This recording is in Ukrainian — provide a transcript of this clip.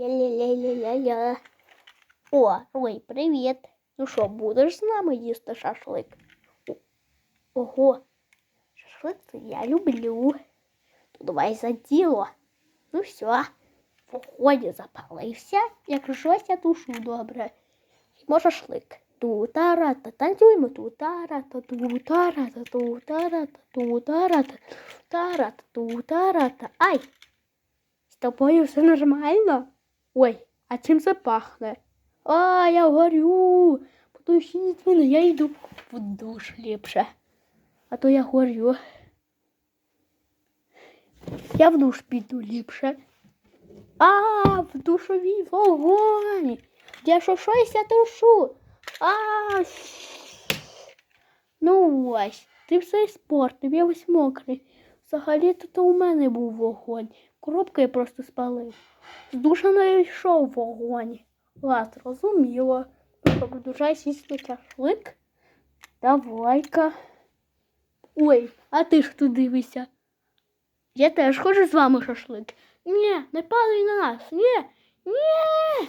Ля-ля-ля-ля-ля-ля. О, Рой, привіт. Ну що, будеш з нами їсти шашлик? Ого, шашлик це я люблю. То давай за діло. Ну все, поході запалився, як щось я душу добре. Мо шашлик. Ту-тара-та, танцюємо ту-тара-та, ту-тара-та, ту-тара-та, ту-тара-та, тара-та, ту-тара-та. Ай! З тобою все нормально? Ой, а чим це пахне? А, я горю. Потушіть мене, я йду в душ ліпше. А то я горю. Я в душ піду ліпше. А, в душовій вогонь. Я що щось я тушу. А, ну ось, ти все спортив, я весь мокрий. Взагалі-то то у мене був вогонь. Коробку я просто спалив. З душа не йшов вогонь. Ну що, продовжай сісти шашлик. Давай-ка. Ой, а ти ж тут дивишся. Я теж хочу з вами шашлик. Ні, не падай на нас. Ні. Ні.